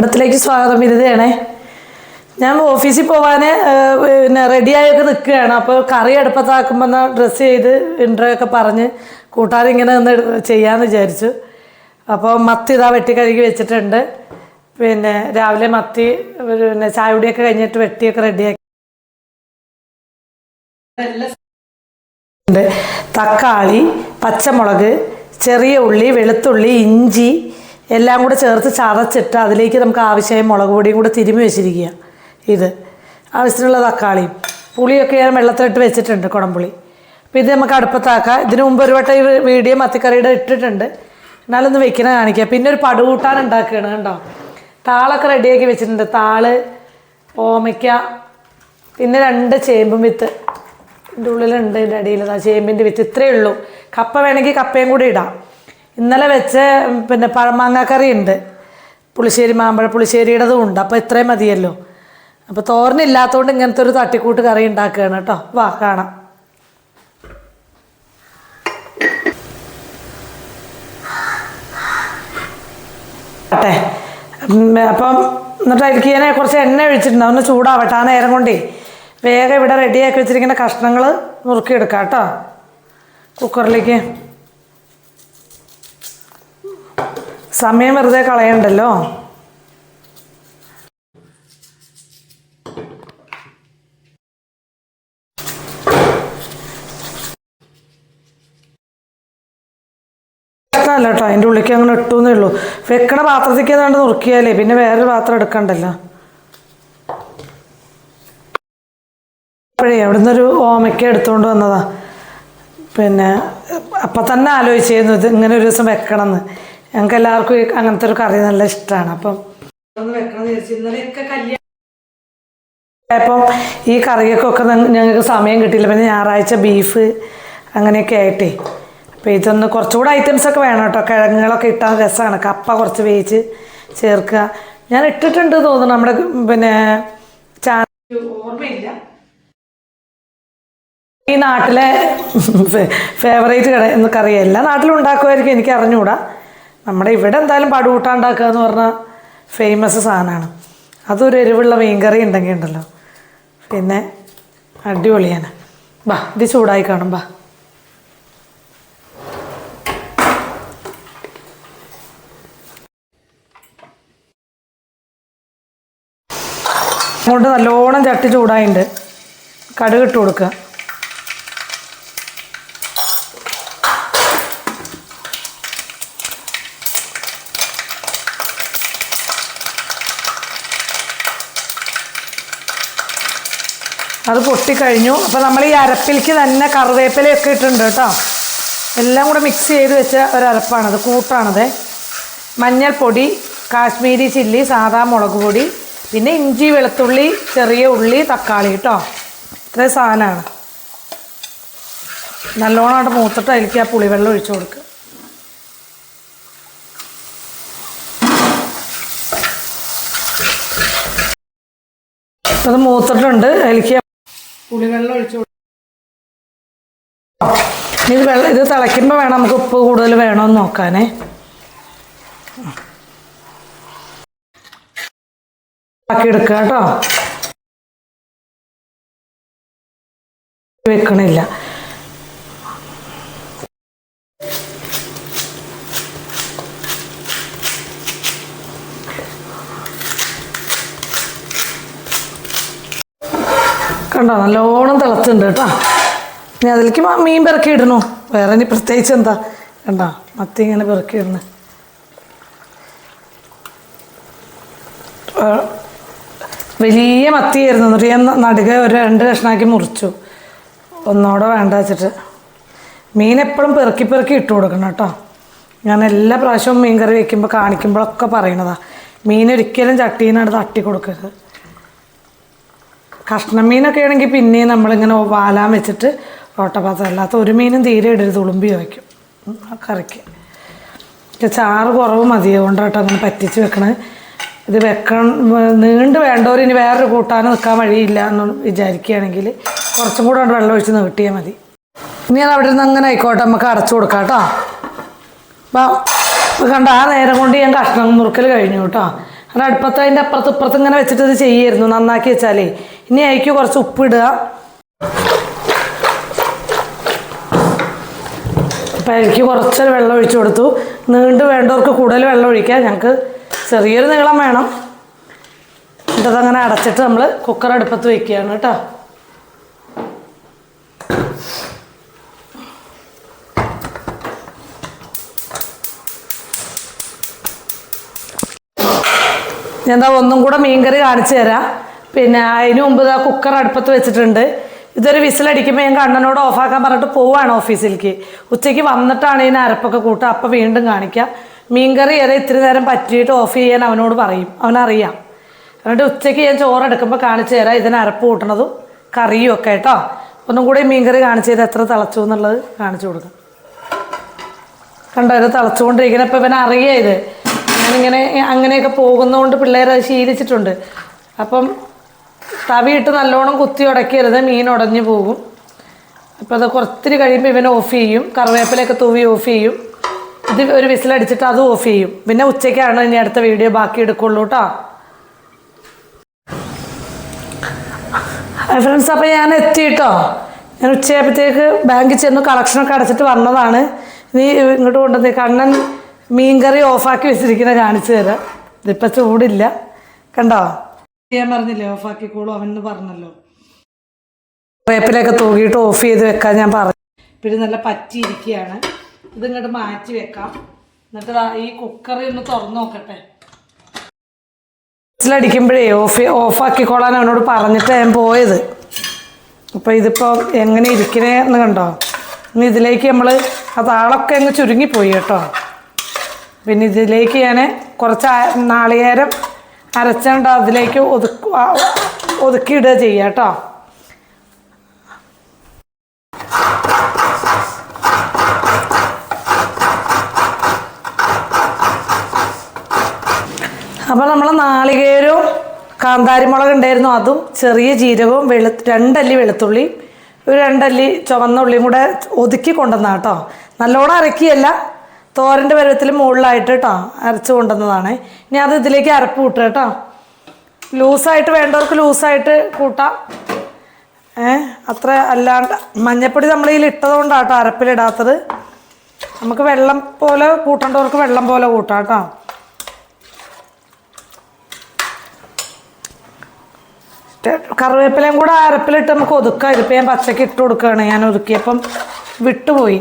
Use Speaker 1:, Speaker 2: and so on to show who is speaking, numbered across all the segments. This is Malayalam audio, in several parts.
Speaker 1: ഇടത്തിലേക്ക് സ്വാഗതം വിരുദ്ധയാണേ ഞാൻ ഓഫീസിൽ പോകാൻ പിന്നെ റെഡിയായൊക്കെ നിൽക്കുകയാണ്. അപ്പോൾ കറി അടുപ്പത്താക്കുമ്പോൾ എന്നാൽ ഡ്രസ്സ് ചെയ്ത് ഇൻട്രോ ഒക്കെ പറഞ്ഞ് കൂട്ടുകാരിങ്ങനെ ഒന്ന് ചെയ്യാമെന്ന് വിചാരിച്ചു. അപ്പോൾ മത്തി ഇതാ വെട്ടി കഴുകി വെച്ചിട്ടുണ്ട്. പിന്നെ രാവിലെ മത്തി പിന്നെ ചായ കുടിയൊക്കെ കഴിഞ്ഞിട്ട് വെട്ടിയൊക്കെ റെഡിയാക്കി. തക്കാളി പച്ചമുളക് ചെറിയ ഉള്ളി വെളുത്തുള്ളി ഇഞ്ചി എല്ലാം കൂടെ ചേർത്ത് ചതച്ചിട്ട് അതിലേക്ക് നമുക്ക് ആവശ്യമായ മുളക് പൊടിയും കൂടെ തിരുമി വെച്ചിരിക്കുക. ഇത്. ആവശ്യത്തിനുള്ള തക്കാളിയും. പുളിയൊക്കെ ഞാൻ വെള്ളത്തിലിട്ട് വെച്ചിട്ടുണ്ട് കുടംപുളി. അപ്പോൾ ഇത് നമുക്ക് അടുപ്പത്താക്കാം. ഇതിനു മുമ്പ് ഒരു വട്ടം ഈ വീഡിയോ മത്തിക്കറിയുടെ ഇട്ടിട്ടുണ്ട്. എന്നാലൊന്ന് വെക്കണ കാണിക്കുക പിന്നെ ഒരു പടുകൂട്ടാൻ ഉണ്ടാക്കുകയാണ് കണ്ടോ? താളൊക്കെ റെഡിയാക്കി വെച്ചിട്ടുണ്ട്. താൾ ഓമയ്ക്ക പിന്നെ രണ്ട് ചേമ്പും വിത്ത്. ഇതിന്റെ ഉള്ളിലുണ്ട് ഇതിന്റെ അടിയിൽ ആ ചേമ്പിന്റെ വിത്ത്. ഇത്രയേ ഉള്ളൂ. കപ്പ വേണമെങ്കിൽ കപ്പയും കൂടി ഇടാം. ഇന്നലെ വെച്ച പിന്നെ പഴമാങ്ങ കറി ഉണ്ട് പുളിശ്ശേരി മാമ്പഴ പുളിശ്ശേരിയുടേതും ഉണ്ട്. അപ്പോൾ ഇത്രയും മതിയല്ലോ. അപ്പോൾ തോരനില്ലാത്തതുകൊണ്ട് ഇങ്ങനത്തെ ഒരു തട്ടിക്കൂട്ട് കറി ഉണ്ടാക്കുകയാണ് കേട്ടോ. വാ കാണാം. ആട്ടെ അപ്പം എന്നിട്ട് ഞാൻ കുറച്ച് എണ്ണ ഒഴിച്ചിട്ടുണ്ട്. ഒന്ന് ചൂടാവട്ടെ. ആ നേരം കൊണ്ടേ വേഗം ഇവിടെ റെഡിയാക്കി വെച്ചിരിക്കുന്ന കഷ്ണങ്ങൾ നുറുക്കിയെടുക്കാം കേട്ടോ. കുക്കറിലേക്ക് സമയം വെറുതെ കളയണ്ടല്ലോ? അല്ല കേട്ടോ അതിന്റെ ഉള്ളിലേക്ക് അങ്ങനെ ഇട്ടുന്നേ ഉള്ളൂ. വെക്കണ പാത്രത്തേക്ക് ഏതാണ്ട് നുറുക്കിയാലേ പിന്നെ വേറൊരു പാത്രം എടുക്കണ്ടല്ലോ. അപ്പോഴേ അവിടുന്ന് ഒരു ഓമയ്ക്ക എടുത്തുകൊണ്ട് വന്നതാ. പിന്നെ അപ്പം തന്നെ ആലോചിച്ചിരുന്നു ഇത് ഇങ്ങനെ ഒരു ദിവസം വെക്കണമെന്ന്. ഞങ്ങൾക്ക് എല്ലാവർക്കും അങ്ങനത്തെ ഒരു കറി നല്ല ഇഷ്ടമാണ് അപ്പം അപ്പം ഈ കറിയൊക്കെ ഞങ്ങൾക്ക് സമയം കിട്ടിയില്ല. പിന്നെ ഞായറാഴ്ച ബീഫ് അങ്ങനെയൊക്കെ ആയിട്ടേ. അപ്പോൾ ഇതൊന്ന് കുറച്ചുകൂടെ ഐറ്റംസ് ഒക്കെ വേണം കേട്ടോ. കിഴങ്ങുകളൊക്കെ ഇട്ടാൽ രസമാണ്. കപ്പ കുറച്ച് വേവിച്ച് ചേർക്കുക. ഞാൻ ഇട്ടിട്ടുണ്ട് തോന്നുന്നു നമ്മുടെ പിന്നെ ചാനൽ ഓർമ്മയില്ല. ഈ നാട്ടിലെ ഫേവറേറ്റ് കട എന്നൊക്കെ അറിയാം എല്ലാ നാട്ടിലും ഉണ്ടാക്കുമായിരിക്കും. എനിക്ക് അറിഞ്ഞുകൂടാ. നമ്മുടെ ഇവിടെ എന്തായാലും പടുകൂട്ടാണ്ടാക്കുക എന്ന് പറഞ്ഞാൽ ഫേമസ് സാധനമാണ് അതൊരു എരിവുള്ള മീൻകറി ഉണ്ടെങ്കിൽ ഉണ്ടല്ലോ. പിന്നെ അടിപൊളിയാണ്. ബാ ഇത് ചൂടായി കാണും ബാ. അങ്ങോട്ട് നല്ലോണം ചട്ടി ചൂടായിട്ടുണ്ട് കടുകിട്ട് കൊടുക്കുക അത് പൊട്ടിക്കഴിഞ്ഞു. അപ്പോൾ നമ്മൾ ഈ അരപ്പിലേക്ക് തന്നെ കറിവേപ്പിലയൊക്കെ ഇട്ടിട്ടുണ്ട് കേട്ടോ. എല്ലാം കൂടെ മിക്സ് ചെയ്ത് വെച്ച ഒരു അരപ്പാണത് കൂട്ടാണത്. മഞ്ഞൾപ്പൊടി കാശ്മീരി ചില്ലി സാധാ മുളക് പൊടി പിന്നെ ഇഞ്ചി വെളുത്തുള്ളി ചെറിയ ഉള്ളി തക്കാളി കേട്ടോ. ഇത്ര സാധനമാണ്. നല്ലോണം അവിടെ മൂത്തിട്ട് അതിലേക്ക് ആ പുളിവെള്ളം ഒഴിച്ചു കൊടുക്കുക അത് മൂത്തിട്ടുണ്ട്. അതിലേക്ക് പുളിവെള്ളം ഒഴിച്ചു ഇത് വെള്ളം ഇത് തിളയ്ക്കുമ്പോൾ വേണം നമുക്ക് ഉപ്പ് കൂടുതൽ വേണമെന്ന് നോക്കാനേ. ആക്കി എടുക്കുക കേട്ടോ. വെക്കണില്ല. കണ്ടോ? നല്ലോണം തിളച്ചുണ്ട് കേട്ടോ. ഇനി അതിലേക്ക് മീൻ പെറുക്കി ഇടണു വേറെ ഇനി പ്രത്യേകിച്ച് എന്താ? കണ്ടോ? മത്തി ഇങ്ങനെ പെറുക്കി ഇടണേ വലിയ മത്തിയായിരുന്നു. എന്നിട്ട് ഞാൻ നടുക ഒരു രണ്ട് കഷ്ണാക്കി മുറിച്ചു. ഒന്നോടെ വേണ്ട വെച്ചിട്ട്. മീൻ എപ്പോഴും പെറുക്കി പെറുക്കി ഇട്ട് കൊടുക്കണം കേട്ടോ. ഞാൻ എല്ലാ പ്രാവശ്യവും മീൻ കറി വെക്കുമ്പോൾ കാണിക്കുമ്പോഴൊക്കെ പറയണതാ. മീൻ ഒരിക്കലും ചട്ടീനടുത്ത് തട്ടി കൊടുക്കരുത്. കഷ്ണം മീനൊക്കെ ആണെങ്കിൽ പിന്നെയും നമ്മളിങ്ങനെ വാലാൻ വെച്ചിട്ട് ഓട്ടപാത്രം അല്ലാത്ത ഒരു മീനും തീരെ ഇടരുത് ഉളുമ്പി വയ്ക്കും. കറിക്ക്. ചാറ് കുറവ് മതി അതുകൊണ്ടാട്ടോ അങ്ങനെ പറ്റിച്ച് വെക്കണേ. ഇത് വെക്കണം നീണ്ട് വേണ്ടവർ ഇനി വേറൊരു കൂട്ടാൻ നിൽക്കാൻ വഴിയില്ല എന്ന് വിചാരിക്കുകയാണെങ്കിൽ കുറച്ചും കൂടെ വെള്ളം ഒഴിച്ച് നീട്ടിയാൽ മതി. ഇനി അത് അവിടെ നിന്ന് അങ്ങനെ ആയിക്കോട്ടെ നമുക്ക് അടച്ചു കൊടുക്കാം കേട്ടോ. അപ്പം കണ്ട ആ നേരം കൊണ്ട് ഞാൻ കഷ്ണം മുറുക്കൽ കഴിഞ്ഞു കേട്ടോ. അത് അടുപ്പത്ത് അതിന്റെ അപ്പുറത്ത് ഇപ്പുറത്ത് ഇങ്ങനെ വെച്ചിട്ട് ഇത് ചെയ്യായിരുന്നു നന്നാക്കി വെച്ചാലേ ഇനി അതിലേക്ക് കുറച്ച് ഉപ്പ് ഇടുക. അപ്പം എനിക്ക് കുറച്ചൊരു വെള്ളം ഒഴിച്ചു കൊടുത്തു. നീണ്ട് വേണ്ടവർക്ക് കൂടുതൽ വെള്ളം ഒഴിക്കാം. ഞങ്ങൾക്ക് ചെറിയൊരു നീളം വേണം. എന്നിട്ട് അതങ്ങനെ അടച്ചിട്ട് നമ്മൾ കുക്കർ അടുപ്പത്ത് വെക്കുകയാണ് കേട്ടോ. ഞാൻ എന്താ ഒന്നും കൂടെ മീൻകറി കാണിച്ചു തരാം. പിന്നെ അതിന് മുമ്പ് ആ കുക്കർ അടുപ്പത്ത് വെച്ചിട്ടുണ്ട്. ഇതൊരു വിസിലടിക്കുമ്പോൾ ഞാൻ കണ്ണനോട് ഓഫാക്കാൻ പറഞ്ഞിട്ട് പോവാണ് ഓഫീസിലേക്ക് ഉച്ചയ്ക്ക് വന്നിട്ടാണ് ഇതിന് അരപ്പൊക്കെ കൂട്ടുക. അപ്പോൾ വീണ്ടും കാണിക്കാം. മീൻകറി ഏറെ ഇത്തിരി നേരം പറ്റിയിട്ട് ഓഫ് ചെയ്യാൻ അവനോട് പറയും. അവനറിയാം. എന്നിട്ട് ഉച്ചയ്ക്ക് ഞാൻ ചോറ് എടുക്കുമ്പോൾ കാണിച്ചു തരാം ഇതിന് അരപ്പ് കൂട്ടണതും കറിയും ഒക്കെ കേട്ടോ. ഒന്നും കൂടി മീൻകറി കാണിച്ചു തരാം. എത്ര തിളച്ചു എന്നുള്ളത് കാണിച്ചു കൊടുക്കാം. കണ്ടോ ഇത് തിളച്ചുകൊണ്ടിരിക്കണം ഇപ്പം ഇവനെ അറിയാം ഇത്. ഞാനിങ്ങനെ അങ്ങനെയൊക്കെ പോകുന്നതുകൊണ്ട് പിള്ളേർ അത് ശീലിച്ചിട്ടുണ്ട്. അപ്പം തവിയിട്ട് നല്ലോണം കുത്തി ഉടക്കരുത് മീൻ ഉടഞ്ഞു പോകും. അപ്പോൾ അത് കുറച്ചിരി കഴിയുമ്പോൾ ഇവൻ ഓഫ് ചെയ്യും കറിവേപ്പിലൊക്കെ തൂവി ഓഫ് ചെയ്യും. ഇത് ഒരു വിസിലടിച്ചിട്ട് അത് ഓഫ് ചെയ്യും. പിന്നെ ഉച്ചയ്ക്കാണ് ഇനി അടുത്ത വീഡിയോ ബാക്കി എടുക്കുള്ളൂ കേട്ടോ ഫ്രണ്ട്സ് അപ്പോൾ ഞാൻ എത്തിയിട്ടോ ഞാൻ ഉച്ചയായപ്പോഴത്തേക്ക് ബാങ്കിൽ ചെന്ന് കളക്ഷനൊക്കെ അടച്ചിട്ട് വന്നതാണ്. നീ ഇങ്ങോട്ട് കൊണ്ടുവന്ന് കണ്ണൻ മീൻകറി ഓഫാക്കി വെച്ചിരിക്കുന്ന കാണിച്ചു തരാം. ഇതിപ്പോൾ ചൂടില്ല. കണ്ടോ? ഞാൻ പറഞ്ഞില്ലേ ഓഫാക്കിക്കോളൂ അവൻ പറഞ്ഞല്ലോ. വേപ്പിലൊക്കെ തൂകിയിട്ട് ഓഫ് ചെയ്ത് വെക്കാൻ ഞാൻ പറഞ്ഞു. പിന്നെ നല്ല പറ്റിയിരിക്കുകയാണ് ഇത് ഇങ്ങോട്ട് മാറ്റി വെക്കാം. എന്നിട്ട് ഈ കുക്കറി ഒന്ന് തുറന്നു നോക്കട്ടെ. വിസിലടിക്കുമ്പോഴേ ഓഫ് ഓഫാക്കിക്കോളാൻ അവനോട് പറഞ്ഞിട്ട് ഞാൻ പോയത്. അപ്പോൾ ഇതിപ്പോൾ എങ്ങനെ ഇരിക്കണേ എന്ന് കണ്ടോ? ഇനി ഇതിലേക്ക് നമ്മൾ ആ താളൊക്കെ അങ്ങ് ചുരുങ്ങിപ്പോയി കേട്ടോ. പിന്നെ ഇതിലേക്ക് ഞാൻ കുറച്ച് നാളികേരം അരച്ചുകൊണ്ട് അതിലേക്ക് ഒതുക്കി ഒതുക്കിയിടുക ചെയ്യുക കേട്ടോ. അപ്പോൾ നമ്മൾ നാളികേരവും കാന്താരിമുളക് ഉണ്ടായിരുന്നു. അതും ചെറിയ ജീരകവും വെളു രണ്ടല്ലി വെളുത്തുള്ളി ഒരു രണ്ടല്ലി ചുവന്ന ഉള്ളിയും കൂടെ ഒതുക്കി കൊണ്ടുവന്ന കേട്ടോ. നല്ലോണം അരക്കിയല്ല. തോരന്റെ പരുവത്തിൽ മുകളിലായിട്ട് കേട്ടോ അരച്ച് കൊണ്ടുവന്നതാണ്. ഇനി അത് ഇതിലേക്ക് അരപ്പ് കൂട്ടുക കേട്ടോ ലൂസായിട്ട് വേണ്ടവർക്ക് ലൂസായിട്ട് കൂട്ടാം. ഏ അത്ര അല്ലാണ്ട് മഞ്ഞപ്പൊടി നമ്മൾ ഇതിൽ ഇട്ടതുകൊണ്ടാണ് കേട്ടോ അരപ്പിലിടാത്തത് നമുക്ക് വെള്ളം പോലെ കൂട്ടേണ്ടവർക്ക് വെള്ളം പോലെ കൂട്ടാം കേട്ടോ കറിവേപ്പിലയും കൂടെ അരപ്പിലിട്ട് നമുക്ക് ഒതുക്കാം. ഇതിപ്പോൾ ഞാൻ പച്ചക്ക് ഇട്ട് കൊടുക്കുകയാണ്. ഞാൻ ഒതുക്കിയപ്പം വിട്ടുപോയി.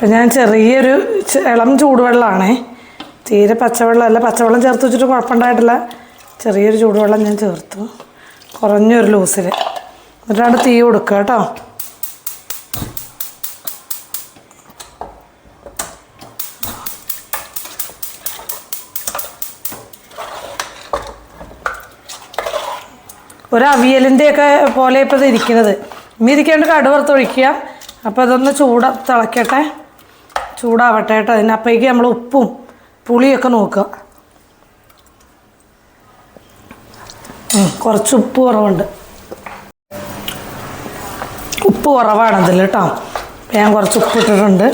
Speaker 1: ഇപ്പം ഞാൻ ചെറിയൊരു ഇളം ചൂടുവെള്ളമാണേ തീരെ പച്ചവെള്ളമല്ല പച്ചവെള്ളം ചേർത്ത് വെച്ചിട്ട് കുഴപ്പമുണ്ടായിട്ടില്ല. ചെറിയൊരു ചൂടുവെള്ളം ഞാൻ ചേർത്തു. കുറഞ്ഞൊരു ലൂസിൽ എന്നിട്ടാണ് തീ കൊടുക്കുക കേട്ടോ. ഒരു അവിയലിന്റെയൊക്കെ പോലെ ഇപ്പോൾ ഇത് ഇരിക്കുന്നത്. ഇനി ഇരിക്കേണ്ട കടുവറുത്ത് ഒഴിക്കുക. അപ്പോൾ അതൊന്ന് ചൂട തിളക്കട്ടെ. ചൂടാവട്ടെ കേട്ടോ. അതിനപ്പോഴേക്ക് നമ്മൾ ഉപ്പും പുളിയൊക്കെ നോക്കുക. കുറച്ച് ഉപ്പ് കുറവുണ്ട്. ഉപ്പ് കുറവാണ് അതിൽ കേട്ടോ. ഞാൻ കുറച്ച് ഉപ്പ് ഇട്ടിട്ടുണ്ട്.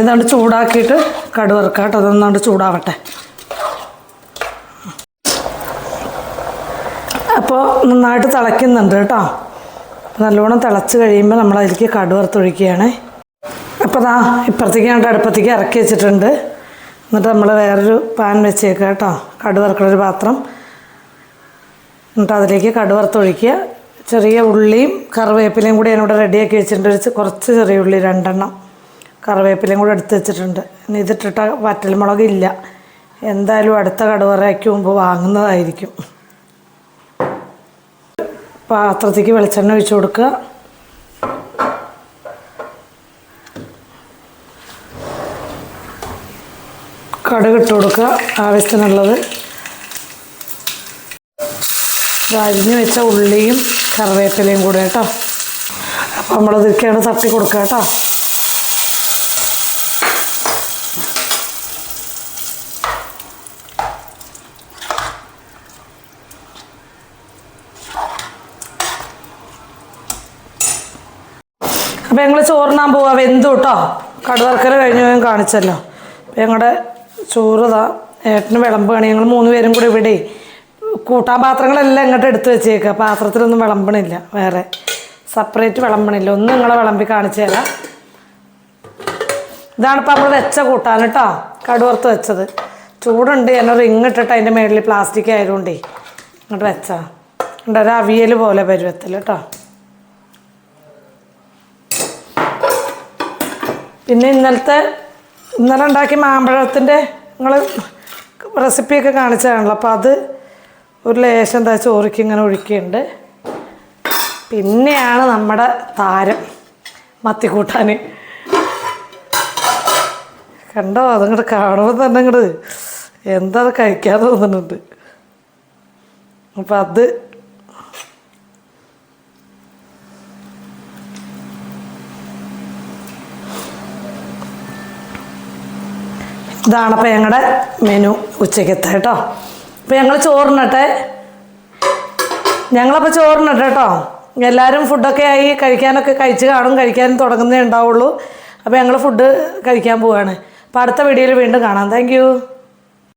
Speaker 1: ഇതാണ്ട് ചൂടാക്കിയിട്ട് കടുവറുക്കുക കേട്ടോ. അതൊന്നാണ്ട് ചൂടാവട്ടെ. അപ്പോൾ നന്നായിട്ട് തിളയ്ക്കുന്നുണ്ട് കേട്ടോ. നല്ലോണം തിളച്ച് കഴിയുമ്പോൾ നമ്മൾ അതിലേക്ക് കടുവറുത്തൊഴിക്കുകയാണ് അപ്പോൾ ദാ ഇപ്പുറത്തേക്ക് ഞാൻ അടുപ്പത്തേക്ക് ഇറക്കി വെച്ചിട്ടുണ്ട്. എന്നിട്ട് നമ്മൾ വേറൊരു പാൻ വെച്ചേക്കുക കേട്ടോ. കടുവറുക്കുന്ന ഒരു പാത്രം. എന്നിട്ട് അതിലേക്ക് കടുവറുത്തൊഴിക്കുക ചെറിയ ഉള്ളിയും കറിവേപ്പിലയും കൂടി ഞാനിവിടെ റെഡിയാക്കി വെച്ചിട്ടുണ്ട്. കുറച്ച് ചെറിയ ഉള്ളി രണ്ടെണ്ണം കറിവേപ്പിലയും കൂടി എടുത്ത് വെച്ചിട്ടുണ്ട്. ഇനി ഇതിട്ടിട്ട വറ്റൽമുളക് ഇല്ല. എന്തായാലും അടുത്ത കടുവറയ്ക്ക് മുമ്പ് വാങ്ങുന്നതായിരിക്കും. പാത്രത്തേക്ക് വെളിച്ചെണ്ണ ഒഴിച്ചു കൊടുക്കുക. കടുക് ഇട്ട് കൊടുക്കുക ആവശ്യത്തിനുള്ളത് അരിഞ്ഞ് വെച്ച ഉള്ളിയും കറിവേപ്പിലയും കൂടെ കേട്ടോ. അപ്പോൾ നമ്മളതൊക്കെയാണ് തട്ടി കൊടുക്കുക കേട്ടോ. അപ്പം ഞങ്ങൾ ചോറിനാൻ പോവാ. വെന്തു കേട്ടോ. കടുവറക്കൽ കഴിഞ്ഞു ഞാൻ കാണിച്ചല്ലോ. അപ്പം ഞങ്ങളുടെ ചോറ് ഇതാ ഏട്ടന് വിളമ്പാണ്. ഞങ്ങൾ മൂന്ന് പേരും കൂടെ ഇവിടെ. കൂട്ടാൻ പാത്രങ്ങളെല്ലാം ഇങ്ങോട്ട് എടുത്തു വെച്ചേക്കുക പാത്രത്തിലൊന്നും വിളമ്പണില്ല. വേറെ സെപ്പറേറ്റ് വിളമ്പണില്ല. ഒന്ന് നിങ്ങളെ വിളമ്പി കാണിച്ചു തരാം. ഇതാണ് നമ്മൾ വെച്ച കൂട്ടാൻ കേട്ടോ. കടുവറുത്ത് വെച്ചത്. ചൂടുണ്ട്. ഞാൻ റിങ് ഇട്ടിട്ട് അതിന്റെ മേളിൽ പ്ലാസ്റ്റിക് ആയതുകൊണ്ടേ ഇങ്ങോട്ട് വെച്ചാ. ഉണ്ട് ഒരു അവിയൽ പോലെ പരുവത്തിൽ കേട്ടോ. പിന്നെ ഇന്നലത്തെ ഇന്നലെ ഉണ്ടാക്കിയ മാമ്പഴത്തിന്റെ നിങ്ങൾ റെസിപ്പിയൊക്കെ കാണിച്ചതാണല്ലോ അപ്പോൾ അത് ഒരു ലേശം എന്താ ചോറിക്ക് ഇങ്ങനെ ഒഴിക്കുന്നുണ്ട്. പിന്നെയാണ് നമ്മുടെ താരം മത്തിക്കൂട്ടാൻ. കണ്ടോ? അതങ്ങോട്ട് കാണുമ്പോൾ തന്നെ അങ്ങോട്ട് എന്താ അത് കഴിക്കാൻ തോന്നുന്നുണ്ട്. അപ്പം അത് ഇതാണ് അപ്പം ഞങ്ങളുടെ മെനു ഉച്ചക്കത്തെ കേട്ടോ. അപ്പം ഞങ്ങൾ ചോറിനട്ടെ. ഞങ്ങളപ്പോൾ ചോറിനട്ടെ കേട്ടോ. എല്ലാവരും ഫുഡൊക്കെ ആയി കഴിക്കാനൊക്കെ കഴിച്ച് കാണും കഴിക്കാൻ തുടങ്ങുന്നേ ഉണ്ടാവുള്ളൂ. അപ്പോൾ ഞങ്ങൾ ഫുഡ് കഴിക്കാൻ പോവുകയാണ് അപ്പോൾ അടുത്ത വീഡിയോയിൽ വീണ്ടും കാണാം. താങ്ക്